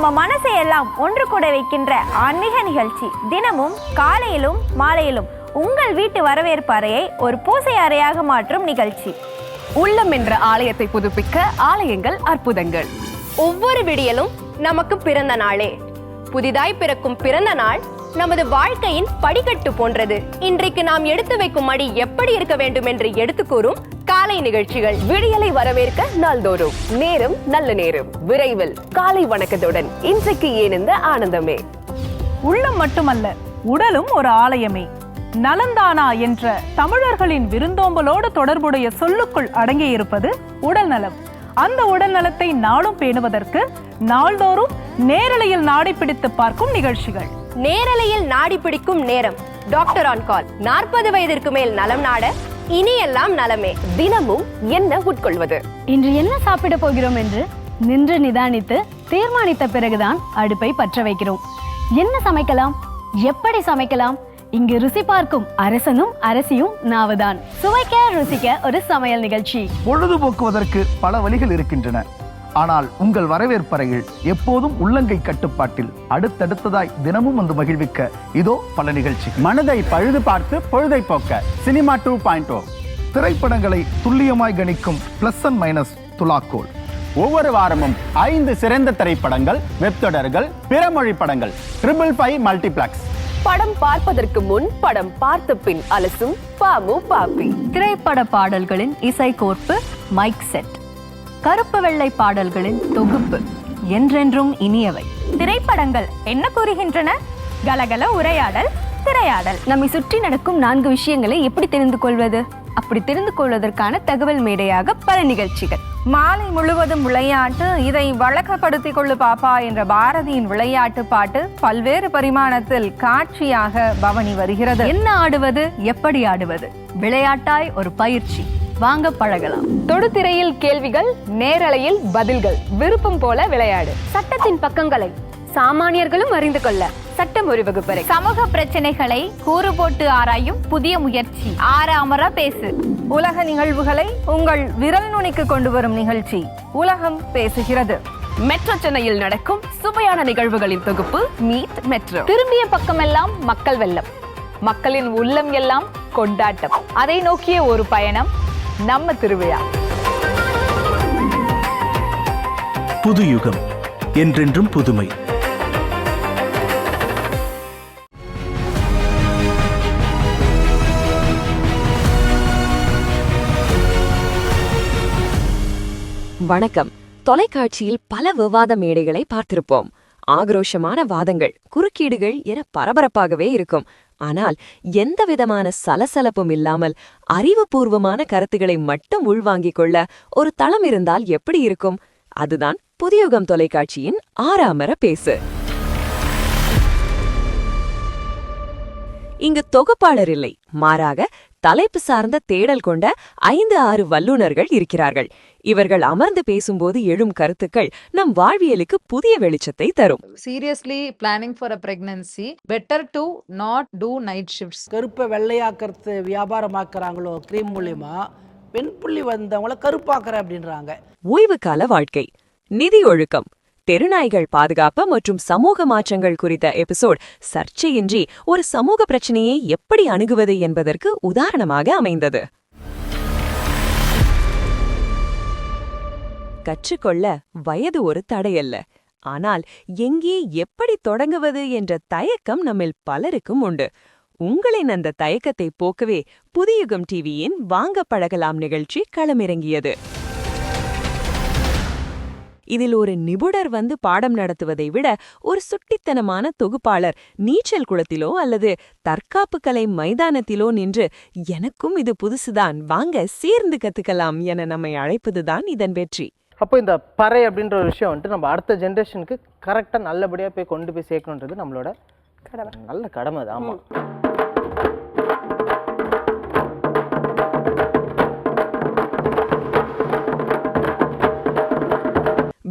நம்ம மனசை எல்லாம் ஒன்று கூட வைக்கின்ற ஆன்மீக நிகழ்ச்சி தினமும் காலையிலும் மாலையிலும் உங்கள் வீட்டு வரவேற்பு அறையை ஒரு பூசை அறையாக மாற்றும் நிகழ்ச்சி. உள்ளம் என்ற ஆலயத்தை புதுப்பிக்க ஆலயங்கள் அற்புதங்கள். ஒவ்வொரு விடியலும் நமக்கு பிறந்த நாளே. புதிதாய் பிறக்கும் பிறந்த நாள் நமது வாழ்க்கையின் படிக்கட்டு போன்றது. இன்றைக்கு நாம் எடுத்து வைக்கும் அடி எப்படி இருக்க வேண்டும் என்று எடுத்து கூறும் காலை நிகழ்ச்சிகள். விடியலை வரவேற்க நாள்தோறும். நேரம் நல்ல நேரம். விரைவில் காலை வணக்கத்துடன் இன்றைக்கு ஏன் ஆனந்தமே. உள்ளம் மட்டுமல்ல உடலும் ஒரு ஆலயமே. நலந்தானா என்ற தமிழர்களின் விருந்தோம்பலோடு தொடர்புடைய சொல்லுக்குள் அடங்கியிருப்பது உடல் நலம். அந்த உடல் நலத்தை நாளும் பேணுவதற்கு நாள்தோறும் நேரலையில் நாடி பிடித்து பார்க்கும் நிகழ்ச்சிகள். நேரலையில் நாடி பிடிக்கும் நேரம். டாக்டர் ஆன் கால் நாற்பது வயதிற்கு மேல் நலம் நாட இனி எல்லாம் நலமே. தினமும் என்ன உட்கொள்வது? இன்று என்ன சாப்பிட போகிறோம் என்று நின்று நிதானித்து தீர்மானித்த பிறகுதான் அடுப்பை பற்ற வைக்கிறோம். என்ன சமைக்கலாம்? எப்படி சமைக்கலாம்? இங்கு ருசி பார்க்கும் அரசனும் அரசியும் நாவுதான். சுவைக்க ருசிக்க ஒரு சமையல் நிகழ்ச்சி. பொழுதுபோக்குவதற்கு பல வழிகள் இருக்கின்றன. ஆனால் உங்கள் வரவேற்பறையில் எப்போதும் உள்ளங்கை கட்டுப்பாட்டில் அடுத்தடுத்ததாய் தினமும் வந்து மகிழ்விக்க இதோ பல நிகழ்ச்சிகள். மனதை பழுது பார்த்து பொழுதை போக்க. Cinema two point O. திரைப்படங்களை துல்லியமாய் கணிக்கும் பிளஸ் அண்ட் மைனஸ் துலாக்கோல். ஒவ்வொரு வாரமும் ஐந்து சிறந்த திரைப்படங்கள் வெப் தொடர்கள் பிற மொழி படங்கள் ட்ரிபிள் ஃபைவ் மல்டிபிளெக்ஸ் படம் பார்ப்பதற்கு முன் படம் பார்த்த பின் அலசும் பாமு பாப்பி. திரைப்பட பாடல்களின் இசை கோர்ப்பு மைக் செட் கருப்பு வெள்ளை பாடல்களின் தொகுப்பு. என்றென்றும் இனியவை. திரைப்படங்கள் என்ன கூறுகின்றன? கலகல உரையாடல் திரையாடல். நம்மை சுற்றி நடக்கும் நான்கு விஷயங்களை எப்படி தெரிந்து கொள்வது? அப்படி தெரிந்து கொள்வதற்கான தகவல் மேடையாக பல நிகழ்ச்சிகள். மாலை முழுவதும் விளையாட்டு இதை வழக்கப்படுத்திக் கொள்ளு பாப்பா என்ற பாரதியின் விளையாட்டு பாட்டு பல்வேறு பரிமாணத்தில் காட்சியாக பவனி வருகிறது. என்ன ஆடுவது? எப்படி ஆடுவது? விளையாட்டாய் ஒரு பயிற்சி. வாங்க பழகலாம். தொடுதிரையில் கேள்விகள் நேரலையில் பதில்கள். விருப்பம் போல விளையாடு. சட்டத்தின் பக்கங்களை சாமானியர்களும் அறிந்து கொள்ள சட்டம் ஒரு வகுப்பறை. சமூக பிரச்சனைகளை கூறு போட்டு ஆராயும் புதிய முயற்சி. ஆறாமற பேசு. உலக நிகழ்வுகளை உங்கள் விரல் நுனிக்கு கொண்டு வரும் நிகழ்ச்சி. உலகம் பேசுகிறது. மெட்ரோ சென்னையில் நடக்கும் சுவையான நிகழ்வுகளின் தொகுப்பு மீட் மெட்ரோ. திரும்பிய பக்கமெல்லாம் மக்கள் வெள்ளம். மக்களின் உள்ளம் எல்லாம் கொண்டாட்டம். அதை நோக்கிய ஒரு பயணம். நம்ம திருவிழா. புது யுகம் என்றென்றும் புதுமை. வணக்கம். தொலைக்காட்சியில் பல விவாத மேடைகளை பார்த்திருப்போம். ஆக்ரோஷமான வாதங்கள் குறுக்கீடுகள் என பரபரப்பாகவே இருக்கும். ஆனால் எந்த விதமான சலசலப்பும் இல்லாமல் அறிவுபூர்வமான கருத்துக்களை மட்டும் உள்வாங்கிக் கொள்ள ஒரு தளம் இருந்தால் எப்படி இருக்கும்? அதுதான் புதியுகம் தொலைக்காட்சியின் ஆறாமர பேசு. இங்கு தொகுப்பாளர் இல்லை. மாறாக தலைப்பு சார்ந்த தேடல் கொண்ட ஐந்து ஆறு வல்லுநர்கள் இருக்கிறார்கள். இவர்கள் அமர்ந்து பேசும்போது எழும் கருத்துக்கள் நம் வாழ்வியலுக்கு புதிய வெளிச்சத்தை தரும். Seriously planning for a pregnancy better to not do night shifts. கருப்பை வெள்ளையாக்கிறது வியாபாரமாக்குறாங்களோ க்ரீம் மூலியமா? பெண் புள்ளி வந்தவங்கள கருப்பாக்குறேன் அப்படின்றாங்க. ஓய்வு கால வாழ்க்கை. நிதி ஒழுக்கம். தெருநாய்கள் பாதுகாப்பு மற்றும் சமூக மாற்றங்கள் குறித்த எபிசோட் சர்ச்சையின்றி ஒரு சமூக பிரச்சனையை எப்படி அணுகுவது என்பதற்கு உதாரணமாக அமைந்தது. கற்றுக்கொள்ள வயது ஒரு தடையல்ல. ஆனால் எங்கே எப்படி தொடங்குவது என்ற தயக்கம் நம்மில் பலருக்கும் உண்டு. உங்களின் அந்த தயக்கத்தை போக்கவே புதியுகம் டிவியின் வாங்க பழகலாம் நிகழ்ச்சி களமிறங்கியது. இதில் ஒரு நிபுணர் வந்து பாடம் நடத்துவதை விட ஒரு சுட்டித்தனமான தொகுப்பாளர் நீச்சல் குளத்திலோ அல்லது தற்காப்பு கலை மைதானத்திலோ நின்று எனக்கும் இது புதுசுதான் வாங்க சேர்ந்து கத்துக்கலாம் என நம்மை அழைப்பதுதான் இதன் வெற்றி. அப்போ இந்த பறை அப்படின்ற ஒரு விஷயம் வந்துட்டு நம்ம அடுத்த ஜென்ரேஷனுக்கு கரெக்டாக நல்லபடியாக போய் கொண்டு போய் சேர்க்கணுன்றது நம்மளோட கடமை. நல்ல கடமை அது. ஆமாம்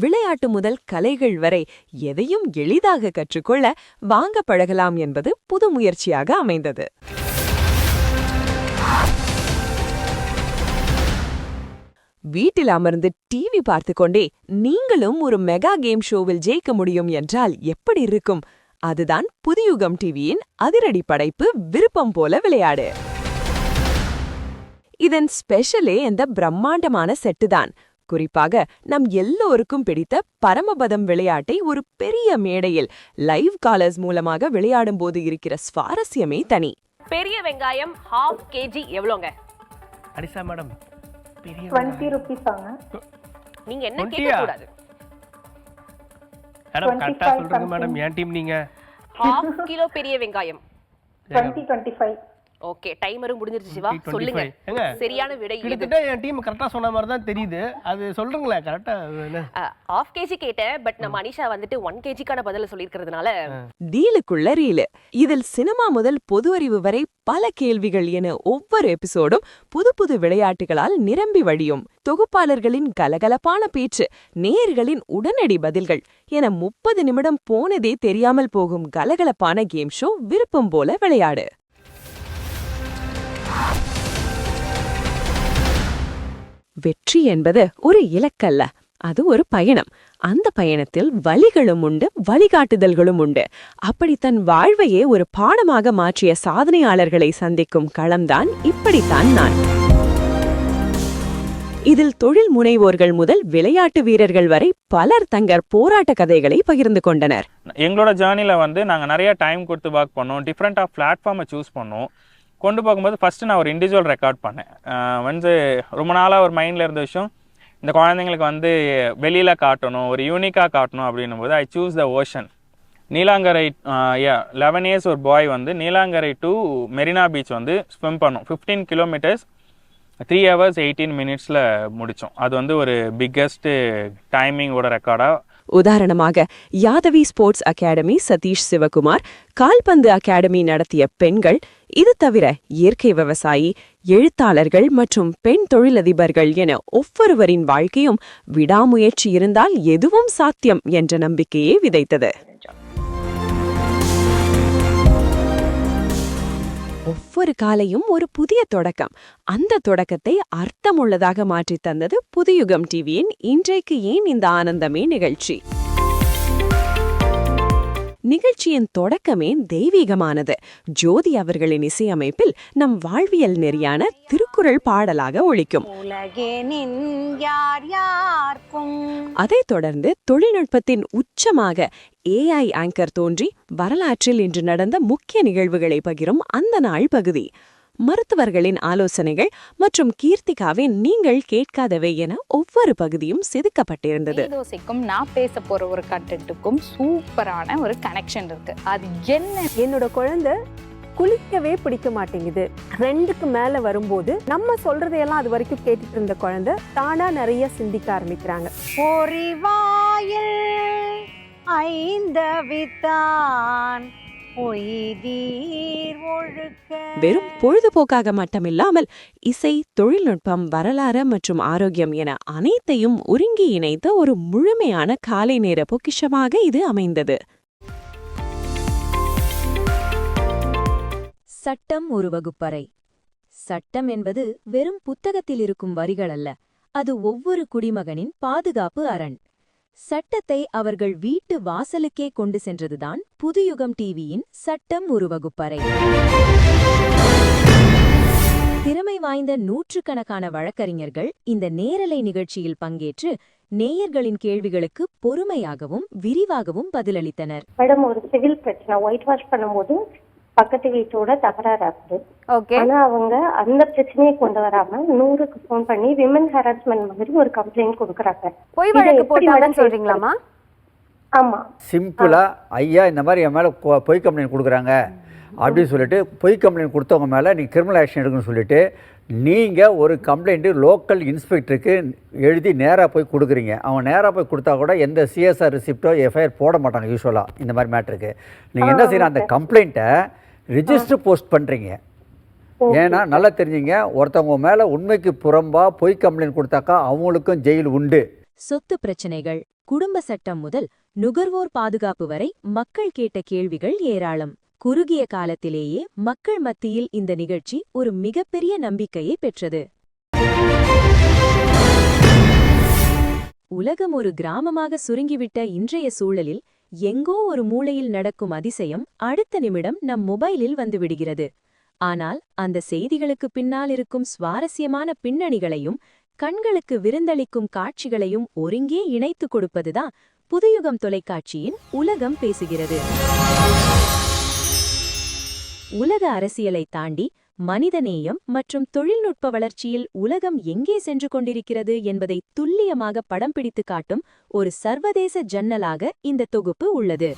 விளையாட்டு முதல் கலைகள் வரை எதையும் எளிதாக கற்றுக்கொள்ள வாங்க பழகலாம் என்பது புது முயற்சியாக அமைந்தது. வீட்டில் அமர்ந்து டிவி பார்த்து கொண்டே நீங்களும் ஒரு மெகா கேம் ஷோவில் ஜெயிக்க முடியும் என்றால் எப்படி இருக்கும்? அதுதான் புதியுகம் டிவியின் அதிரடி படைப்பு விருப்பம் போல விளையாடு. இதன் ஸ்பெஷலே இந்த பிரம்மாண்டமான செட்டு தான் குறிப்பாக நம் எல்லோருக்கும் பிடித்த பரமபதம் விளையாட்டை ஒரு பெரிய மேடையில் லைவ் காலர்ஸ் மூலமாக விளையாடும் போது இருக்கிற சுவாரஸ்யமே தனி. பெரிய வெங்காயம் ஹாஃப் கேஜி எவ்வளோங்க? அடிசா மேடம் டுவெண்ட்டி ருபீஸ் ஆங்க நீங்க என்ன 20 கேட்க கூடாது மேடம் கரெக்டா சொல்றீங்க மேடம் என் டீம் நீங்க? ஹாஃப் கிலோ பெரிய வெங்காயம். டுவெண்ட்டி டுவெண்ட்டி ஃபைவ் ஓகே டைமரும் முடிஞ்சிருச்சு சிவா. 20, சொல்லுங்க. 25. ஏங்க? சரியான விடை இது கிட்டத்தட்ட என் டீம் கரெக்டா சொன்ன மாதிரி தான் தெரியுது. அது சொல்றீங்களா கரெக்டா ஹாஃப் கேஜி கேட்டேன் பட் நம்ம அனிஷா வந்துட்டு ஒன் கேஜிக்கான பதில சொல்லியிருக்கிறதுனால டீலுக்குள்ள ரீலு. இதில் சினிமா முதல் பொது அறிவு வரை பல கேள்விகள் என ஒவ்வொரு எபிசோடும் புது புது விளையாட்டுகளால் நிரம்பி வழியும். தொகுப்பாளர்களின் கலகலப்பான பேச்சு நேயர்களின் உடனடி பதில்கள் என முப்பது நிமிடம் போனதே தெரியாமல் போகும் கலகலப்பான கேம் ஷோ விருப்பம் போல விளையாடு. வெற்றி என்பது ஒரு இலக்கல்ல. அது ஒரு பயணம். அந்த பயணத்தில் வழிகளும் உண்டு வழிகாட்டுதல்களும் உண்டு. அப்படி தன் வாழ்வையே ஒரு பாடமாக மாற்றிய சாதனையாளர்களை சந்திக்கும் களம்தான் இப்படித்தான் நான். இதில் தொழில் முனைவோர்கள் முதல் விளையாட்டு வீரர்கள் வரை பலர் தங்கள் போராட்ட கதைகளை பகிர்ந்து கொண்டனர். எங்களோட ஜேர்னியில் வந்து நாங்கள் நிறைய டைம் கொடுத்து ஒர்க் பண்ணோம். டிஃப்ரெண்ட் ஆஃப் பிளாட்ஃபார்மை சூஸ் பண்ணோம். கொண்டு போகும்போது ஃபஸ்ட்டு நான் ஒரு இண்டிவிஜுவல் ரெக்கார்ட் பண்ணேன். வந்து ரொம்ப நாளாக ஒரு மைண்டில் இருந்த விஷயம் இந்த குழந்தைங்களுக்கு வந்து வெளியில் காட்டணும் ஒரு யூனிக்காக காட்டணும் அப்படின்னும் போது I choose the ocean Neelankarai eleven years ஒரு பாய் வந்து நீலாங்கரை டு மெரினா பீச் வந்து ஸ்விம் பண்ணோம். Fifteen kilometres three hours eighteen மினிட்ஸில் முடித்தோம் அது வந்து ஒரு பிக்கஸ்ட்டு டைமிங்கோட ரெக்கார்டாக உதாரணமாக யாதவி ஸ்போர்ட்ஸ் அகாடமி சதீஷ் சிவகுமார் கால்பந்து அகாடமி நடத்திய பெண்கள் இது தவிர இயற்கை விவசாயி எழுத்தாளர்கள் மற்றும் பெண் தொழிலதிபர்கள் என ஒவ்வொருவரின் வாழ்க்கையும் விடாமுயற்சி இருந்தால் எதுவும் சாத்தியம் என்ற நம்பிக்கையை விதைத்தது. ஒவ்வொரு காலையும் ஒரு புதிய தொடக்கம். அந்த தொடக்கத்தை அர்த்தமுள்ளதாக மாற்றித் தந்தது புதுயுகம் டிவியின் இன்றைக்கு ஏன் இந்த ஆனந்தமே நிகழ்ச்சி? நிகழ்ச்சியின் தொடக்கமே தெய்வீகமானது. ஜோதி அவர்களின் இசையமைப்பில் நம் வாழ்வியல் நெறியான திருக்குறள் பாடலாக ஒழிக்கும். அதைத் தொடர்ந்து தொழில்நுட்பத்தின் உச்சமாக ஏஐ ஆங்கர் தோன்றி வரலாற்றில் இன்று நடந்த முக்கிய நிகழ்வுகளை பகிரும் அந்த நாள் பகுதி. மருத்துவர்களின் ஆலோசனைகள் மற்றும் கீர்த்திகாவின் நீங்கள் கேட்காதவை என ஒவ்வொரு பகுதியும் செதுக்கப்பட்டிருந்தது. தோசைக்கும் நான் பேச போற ஒரு கண்டென்ட்டுக்கும் சூப்பரான ஒரு கனெக்ஷன் இருக்கு. அது என்ன? என்னோட குழந்தை குளிக்கவே பிடிக்க மாட்டேங்குது. ரெண்டுக்கு மேல வரும்போது நம்ம சொல்றதையெல்லாம் அது வரைக்கும் கேட்டுட்டு இருந்த குழந்தை தானா நிறைய சிந்திக்க ஆரம்பிக்கிறாங்க. பொய்தீர் ஒழுக்க வெறும் பொழுதுபோக்காக மட்டுமில்லாமல் இசை தொழில்நுட்பம் வரலாறு மற்றும் ஆரோக்கியம் என அனைத்தையும் ஒருங்கி இணைத்த ஒரு முழுமையான காலை நேர பொக்கிஷமாக இது அமைந்தது. சட்டம் ஒரு வகுப்பறை. சட்டம் என்பது வெறும் புத்தகத்தில் இருக்கும் வரிகள் அல்ல அது ஒவ்வொரு குடிமகனின் பாதுகாப்பு அரண். சட்டத்தை அவர்கள் வீட்டு வாசலுக்கே கொண்டு சென்றதுதான் புதுயுகம் டிவியின் சட்டம் ஒரு வகுப்பறை திறமை வாய்ந்த நூற்றுக்கணக்கான வழக்கறிஞர்கள் இந்த நேரலை நிகழ்ச்சியில் பங்கேற்று நேயர்களின் கேள்விகளுக்கு பொறுமையாகவும் விரிவாகவும் பதிலளித்தனர். மேடம் ஒரு சிவில் பிரச்சனை. ஒயிட் வாஷ் பண்ணும்போது பக்கத்து வீட்டோட தகராறு ஆகுது. ஓகே ஆனா அவங்க அந்த பிரச்சனையை கொண்டு வராம நூறுக்கு ஃபோன் பண்ணி விமன் ஹராஸ்மெண்ட் மாதிரி ஒரு கம்ப்ளைண்ட் கொடுக்குறாங்க. பொய் வழக்கு போட்டாங்கன்னு சொல்றீங்களாமா ஆமா. சிம்பிளா ஐயா இந்த மாதிரி என் மேலே பொய் கம்ப்ளைண்ட் கொடுக்குறாங்க. அப்படின்னு சொல்லிட்டு பொய் கம்ப்ளைண்ட் கொடுத்தவங்க மேலே நீங்கள் கிரிமினல் ஆக்ஷன் எடுக்கணும்னு சொல்லிட்டு நீங்கள் ஒரு கம்ப்ளைண்ட்டு லோக்கல் இன்ஸ்பெக்டருக்கு எழுதி நேராக போய் கொடுக்குறீங்க. அவங்க நேராக போய் கொடுத்தா கூட எந்த சிஎஸ்ஆர் ரிசிப்டோ எஃப்ஐஆர் போட மாட்டாங்க யூஸ்வலாக இந்த மாதிரி மேட்ருக்கு நீங்கள் என்ன செய்யணும்? அந்த கம்ப்ளைண்ட்டை ரிஜிஸ்டர் போஸ்ட் பண்ணுறீங்க ஏன்னா நல்லா தெரிஞ்சுங்க ஒருத்தவங்க மேலே உண்மைக்கு புறம்பா பொய் கம்ப்ளைண்ட் கொடுத்தாக்கா அவங்களுக்கும் ஜெயில் உண்டு. சொத்து பிரச்சனைகள் குடும்ப சட்டம் முதல் நுகர்வோர் பாதுகாப்பு வரை மக்கள் கேட்ட கேள்விகள் ஏராளம். குறுகிய காலத்திலேயே மக்கள் மத்தியில் இந்த நிகழ்ச்சி ஒரு மிகப்பெரிய நம்பிக்கையை பெற்றது. உலகம் ஒரு கிராமமாக சுருங்கிவிட்ட இன்றைய சூழலில் எங்கோ ஒரு மூலையில் நடக்கும் அதிசயம் அடுத்த நிமிடம் நம் மொபைலில் வந்துவிடுகிறது. ஆனால் அந்த செய்திகளுக்கு பின்னால் இருக்கும் சுவாரஸ்யமான பின்னணிகளையும் கண்களுக்கு விருந்தளிக்கும் காட்சிகளையும் ஒருங்கே இணைத்துக் கொடுப்பதுதான் புதுயுகம் தொலைக்காட்சியின் உலகம் பேசுகிறது. உலக அரசியலை தாண்டி மனிதநேயம் மற்றும் தொழில்நுட்ப வளர்ச்சியில் உலகம் எங்கே சென்று கொண்டிருக்கிறது என்பதை துல்லியமாக படம் பிடித்து காட்டும் ஒரு சர்வதேச ஜன்னலாக இந்த தொகுப்பு உள்ளது.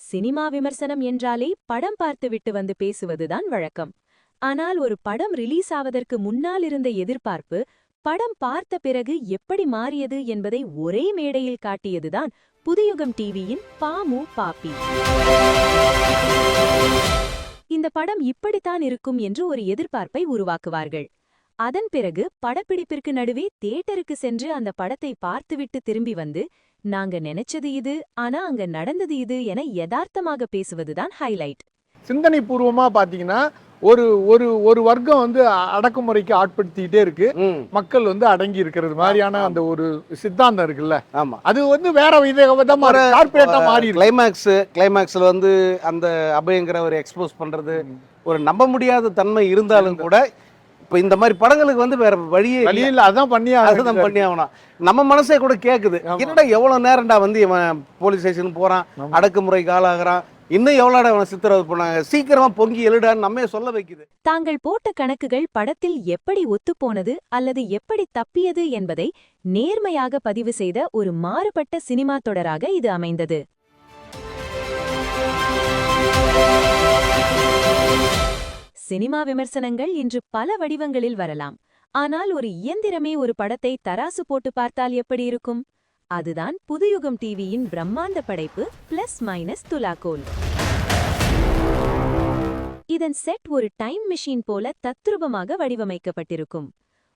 சினிமா விமர்சனம் என்றாலே படம் பார்த்துவிட்டு வந்து பேசுவதுதான் வழக்கம். ஆனால் ஒரு படம் ரிலீஸ் ஆவதற்கு முன்னால் இருந்த எதிர்பார்ப்பு படம் பார்த்த பிறகு எப்படி மாறியது என்பதை ஒரே மேடையில் காட்டியதுதான் புதுயுகம் டிவியின் பாமு பாப்பி இந்த படம் இப்படித்தான் இருக்கும் என்று ஒரு எதிர்பார்ப்பை உருவாக்குவார்கள். அதன் பிறகு படப்பிடிப்பிற்கு நடுவே தியேட்டருக்கு சென்று அந்த படத்தை பார்த்துவிட்டு திரும்பி வந்து நாங்க நினைச்சது இது ஆனா அங்க நடந்தது இது என யதார்த்தமாக பேசுவதுதான் ஹைலைட். சிந்தனை பூர்வமா பாத்தீங்கன்னா ஒரு ஒரு ஒரு வர்க்கம் வந்து அடக்குமுறைக்கு ஆட்படுத்திக்கிட்டே இருக்கு. மக்கள் வந்து அடங்கி இருக்கிறது மாதிரியான அந்த ஒரு சித்தாந்தம் இருக்குல்ல. ஆமா. அது வந்து வேற வித விதமா கார்பரேட்டா மாறி கிளைமேக்ஸ் கிளைமேக்ஸ்ல வந்து அந்த அபயங்கிற ஒரு எக்ஸ்போஸ் பண்றது ஒரு நம்ப முடியாத தன்மை இருந்தாலும் கூட இப்ப இந்த மாதிரி படங்களுக்கு வந்து வேற வழியே வழியே இல்ல, அதான் பண்ணி அதுதான் பண்ணி ஆகணும். நம்ம மனசே கூட கேக்குது. என்னடா எவ்வளவு நேரம்டா வந்து இவன் போலீஸ் ஸ்டேஷன் போறான் அடக்குமுறைக்கு ஆளாகிறான் இன்னும் எவ்வளோட அவனை சித்திரவதை பண்ணாங்க? சீக்கிரமா பொங்கி எழுடான்னு நம்ம சொல்ல வைக்குது. தாங்கள் போட்ட கணக்குகள் படத்தில் எப்படி ஒத்துப்போனது அல்லது எப்படி தப்பியது என்பதை நேர்மையாக பதிவு செய்த ஒரு மாறுபட்ட சினிமா தொடராக இது அமைந்தது. சினிமா விமர்சனங்கள் இன்று பல வடிவங்களில் வரலாம். ஆனால் ஒரு இயந்திரமே ஒரு படத்தை தராசு போட்டு பார்த்தால் எப்படி இருக்கும்? அதுதான் புதுயுகம் டிவியின் பிரம்மாண்ட படைப்பு பிளஸ் மைனஸ் துலாக்கோல். இதன் செட் ஒரு டைம் மெஷின் போல தத்ரூபமாக வடிவமைக்கப்பட்டிருக்கும்.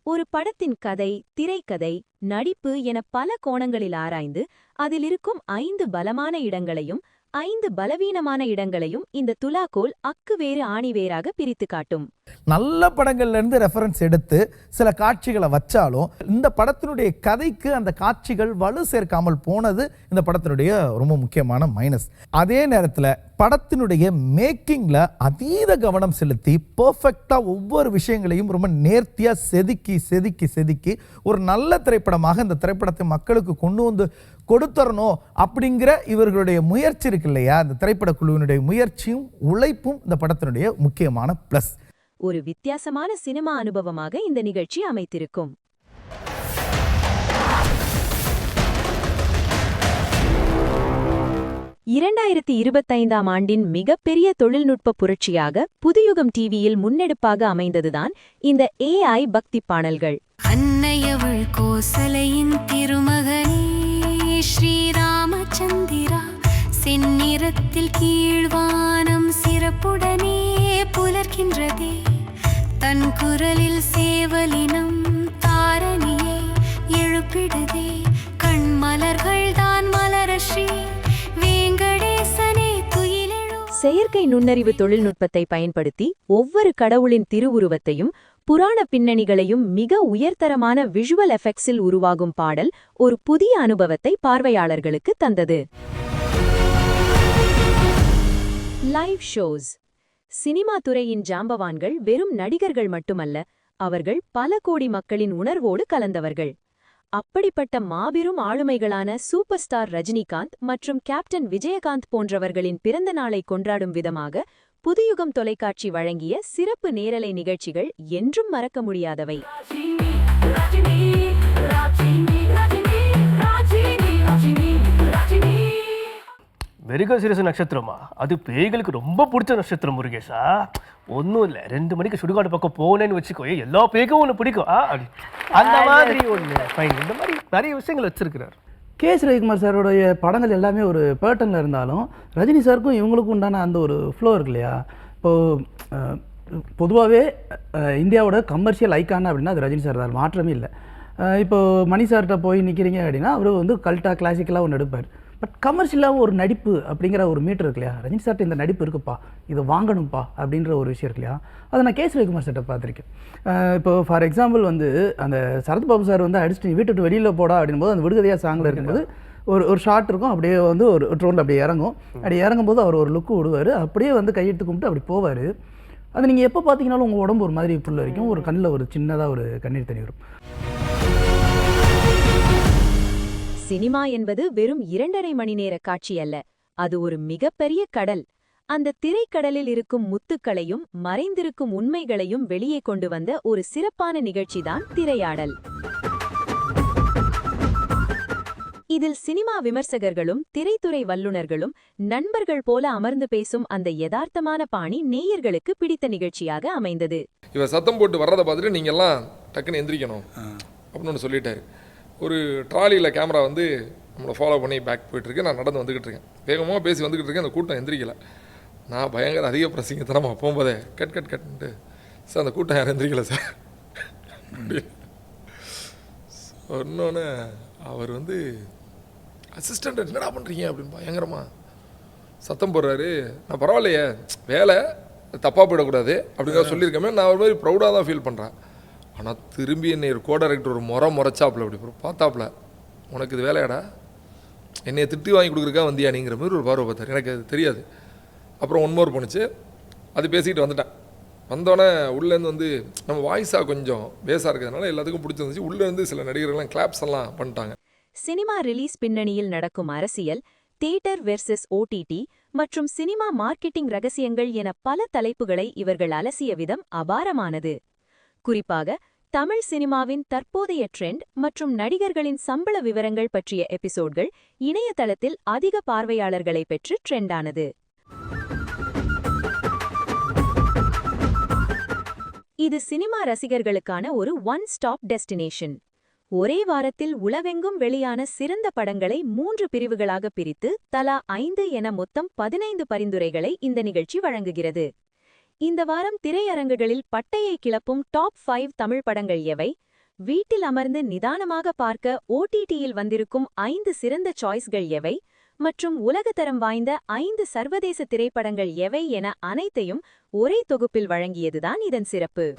ஒரு படத்தின் கதை திரைக்கதை நடிப்பு என பல கோணங்களில் ஆராய்ந்து அதில் இருக்கும் ஐந்து பலமான இடங்களையும் ஐந்து பலவீனமான இடங்களையும் இந்த துலாக்கோல் அக்கு வேறு ஆணிவேராக பிரித்து காட்டும். நல்ல படங்கள்ல இருந்து ரெஃபரன்ஸ் எடுத்து சில காட்சிகளை வச்சாலும் இந்த படத்தினுடைய கதைக்கு அந்த காட்சிகள் வலு சேர்க்காமல் போனது இந்த படத்தினுடைய ரொம்ப முக்கியமான மைனஸ் அதே நேரத்தில் படத்தினுடைய மேக்கிங்ல அதீத கவனம் செலுத்தி பர்ஃபெக்டா ஒவ்வொரு விஷயங்களையும் ரொம்ப நேர்த்தியா செதுக்கி செதுக்கி செதுக்கி ஒரு நல்ல திரைப்படமாக இந்த திரைப்படத்தை மக்களுக்கு கொண்டு வந்து கொடுத்தரணும் அப்படிங்கிற இவர்களுடைய முயற்சி இருக்கு இல்லையா? இந்த திரைப்பட குழுவினுடைய முயற்சியும் உழைப்பும் இந்த படத்தினுடைய முக்கியமான ப்ளஸ் ஒரு வித்தியாசமான சினிமா அனுபவமாக இந்த நிகழ்ச்சி அமைத்திருக்கும் இரண்டாயிரத்தி இருபத்தைந்தாம் ஆண்டின் மிகப்பெரிய தொழில்நுட்ப புரட்சியாக புதுயுகம் டிவியில் முன்னெடுப்பாக அமைந்ததுதான் இந்த ஏஐ பக்தி பாடல்கள் அன்னையவள் கோசலையின் திருமகனே தென்னிறத்தில் கீழ்வானம் சிறப்புடனே புலர்கின்றதே. தன் குரலில் சேவலினம் தாரணியை எழுப்பிடுதே. கண்மலர்கள் தான் மலர வேங்கடேசனே துயிலெழு. செயற்கை நுண்ணறிவு தொழில்நுட்பத்தை பயன்படுத்தி ஒவ்வொரு கடவுளின் திருவுருவத்தையும் புராண பின்னணிகளையும் மிக உயர்தரமான விஷுவல் எஃபெக்ட்ஸில் உருவாகும் பாடல் ஒரு புதிய அனுபவத்தை பார்வையாளர்களுக்கு தந்தது. லைவ் ஷோஸ் சினிமா துறையின் ஜாம்பவான்கள் வெறும் நடிகர்கள் மட்டுமல்ல அவர்கள் பல கோடி மக்களின் உணர்வோடு கலந்தவர்கள். அப்படிப்பட்ட மாபெரும் ஆளுமைகளான சூப்பர் ஸ்டார் ரஜினிகாந்த் மற்றும் கேப்டன் விஜயகாந்த் போன்றவர்களின் பிறந்த நாளை கொண்டாடும் விதமாக புதுயுகம் தொலைக்காட்சி வழங்கிய சிறப்பு நேரலை நிகழ்ச்சிகள் என்றும் மறக்க முடியாதவை. மிருகசிரசு நட்சத்திரமா? அது பேய்களுக்கு ரொம்ப பிடிச்ச நட்சத்திரம் முருகேஷா. ஒன்றும் இல்லை. ரெண்டு மணிக்கு சுடுகாடு பக்கம் போனேன்னு வச்சுக்கோ எல்லா பேய்க்கும் ஒன்று பிடிக்கும். அந்த மாதிரி ஒன்று ஃபைன் இந்த மாதிரி நிறைய விஷயங்கள் வச்சிருக்கிறார். கே எஸ் ரவிக்குமார் சாரோடைய படங்கள் எல்லாமே ஒரு பேட்டர்னில் இருந்தாலும் ரஜினி சாருக்கும் இவங்களுக்கும் உண்டான அந்த ஒரு ஃப்ளோ இருக்கு இல்லையா? இப்போது பொதுவாகவே இந்தியாவோட கமர்ஷியல் ஐக்கான் அப்படின்னா அது ரஜினி சார் தான். மாற்றமே இல்லை. அஹ் இப்போ மணி சார்கிட்ட போய் நிற்கிறீங்க அப்படின்னா அவர் வந்து கல்ட்டாக கிளாசிக்கலாக ஒன்று எடுப்பார். பட் கமர்ஷியலாக ஒரு நடிப்பு அப்படிங்கிற ஒரு மீட்டர் இருக்கு இல்லையா? ரஜினி சார்ட்ட இந்த நடிப்பு இருக்குப்பா இதை வாங்கணும்ப்பா அப்படின்ற ஒரு விஷயம் இருக்கு இல்லையா? அதை நான் கேஸ் ரவிக்குமார் சார்ட்ட பார்த்துருக்கேன். இப்போ ஃபார் எக்ஸாம்பிள் வந்து அந்த சரத்பாபு சார் வந்து அடிச்சுட்டு வீட்டு விட்டு வெளியில் போடா அப்படின்போது அந்த விடுதலையா சாங்கில் இருக்கும்போது ஒரு ஒரு ஷாட் இருக்கும். அப்படியே வந்து ஒரு ட்ரோனில் அப்படியே இறங்கும். அப்படி இறங்கும்போது அவர் ஒரு லுக்கு விடுவார். அப்படியே வந்து கையெடுத்து கும்பிட்டு அப்படி போவார். அது நீங்கள் எப்போ பார்த்தீங்கனாலும் உங்கள் உடம்பு ஒரு மாதிரி புல் வரைக்கும். ஒரு கண்ணில் ஒரு சின்னதாக ஒரு கண்ணீர் தண்ணி வரும். சினிமா என்பது வெறும் இரண்டரை மணி நேர காட்சி அல்ல. அது ஒரு மிகப்பெரிய கடல். அந்த திரைக்கடலில் இருக்கும் முத்துக்களையும் மறைந்திருக்கும் உண்மைகளையும் வெளியே கொண்டு வந்த ஒரு சிறப்பான நிகழ்ச்சிதான் திரையாடல். இதில் சினிமா விமர்சகர்களும் திரைத்துறை வல்லுநர்களும் நண்பர்கள் போல அமர்ந்து பேசும் அந்த யதார்த்தமான பாணி நேயர்களுக்கு பிடித்த நிகழ்ச்சியாக அமைந்தது. இவர் சத்தம் போட்டு வர்றதை பார்த்துட்டு நீங்க எல்லாம் டக்குன்னு எந்திரிக்கணும். அப்படின்னு சொல்லிட்டாரு. ஒரு ட்ராலியில் கேமரா வந்து நம்மளை ஃபாலோ பண்ணி பேக் போயிட்டுருக்கு. நான் நடந்து வந்துக்கிட்டு இருக்கேன் வேகமாக பேசி வந்துக்கிட்டு இருக்கேன் அந்த கூட்டம் எந்திரிக்கல. நான் பயங்கர அதிக பிரசங்கத்தனமாக போகும்போதே கட் கட் கட்ன்ட்டு சார் அந்த கூட்டம் யாரும் எந்திரிக்கல சார். சொன்னோன்னே அவர் வந்து அசிஸ்டண்ட் என்னடா பண்ணுறீங்க அப்படின்னு பயங்கரமா சத்தம் போடுறாரு. நான் பரவாயில்லையே. வேலை. தப்பாக போயிடக்கூடாது. அப்படிங்கிற சொல்லியிருக்கமே. நான் ஒரு மாதிரி ப்ரௌடாக தான் ஃபீல் பண்ணுறேன் ஆனால் திரும்பி என்னை ஒரு கோ டைரக்டர் ஒரு முறை முறைச்சாப்புல அப்படி பார்த்தாப்புல உனக்கு இது வேலையாடா? என்னை திட்டி வாங்கி கொடுக்குறக்கா வந்தியா நீங்கிற மாதிரி ஒரு பார்வை பார்த்தார். எனக்கு அது தெரியாது. அப்புறம் ஒன் மோர் போணுச்சு. அது பேசிக்கிட்டு வந்துட்டேன். வந்தோடனே உள்ளேருந்து வந்து நம்ம வாய்ஸாக கொஞ்சம் பேஸாக இருக்கிறதுனால எல்லாத்துக்கும் பிடிச்சிருந்துச்சு. உள்ளேருந்து சில நடிகர்கள்லாம் கிளாப்ஸ் எல்லாம் பண்ணிட்டாங்க. சினிமா ரிலீஸ் பின்னணியில் நடக்கும் அரசியல் தியேட்டர் வெர்சஸ் ஓடிடி மற்றும் சினிமா மார்க்கெட்டிங் ரகசியங்கள் என பல தலைப்புகளை இவர்கள் அலசிய விதம் அபாரமானது. குறிப்பாக தமிழ் சினிமாவின் தற்போதைய ட்ரெண்ட் மற்றும் நடிகர்களின் சம்பள விவரங்கள் பற்றிய எபிசோட்கள் இணையதளத்தில் அதிக பார்வையாளர்களை பெற்று ட்ரெண்டானது. இது சினிமா ரசிகர்களுக்கான ஒரு ஒன் ஸ்டாப் டெஸ்டினேஷன் ஒரே வாரத்தில் உலகெங்கும் வெளியான சிறந்த படங்களை மூன்று பிரிவுகளாக பிரித்து தலா ஐந்து என மொத்தம் பதினைந்து பரிந்துரைகளை இந்த நிகழ்ச்சி வழங்குகிறது. இந்த வாரம் திரையரங்குகளில் பட்டையை கிளப்பும் டாப் ஃபைவ் தமிழ் படங்கள் எவை? வீட்டில் அமர்ந்து நிதானமாக பார்க்க ஓடிடியில் வந்திருக்கும் ஐந்து சிறந்த சாய்ஸ்கள் எவை? மற்றும் உலகத்தரம் வாய்ந்த ஐந்து சர்வதேச திரைப்படங்கள் எவை என அனைத்தையும் ஒரே தொகுப்பில் வழங்கியதுதான் இதன் சிறப்பு.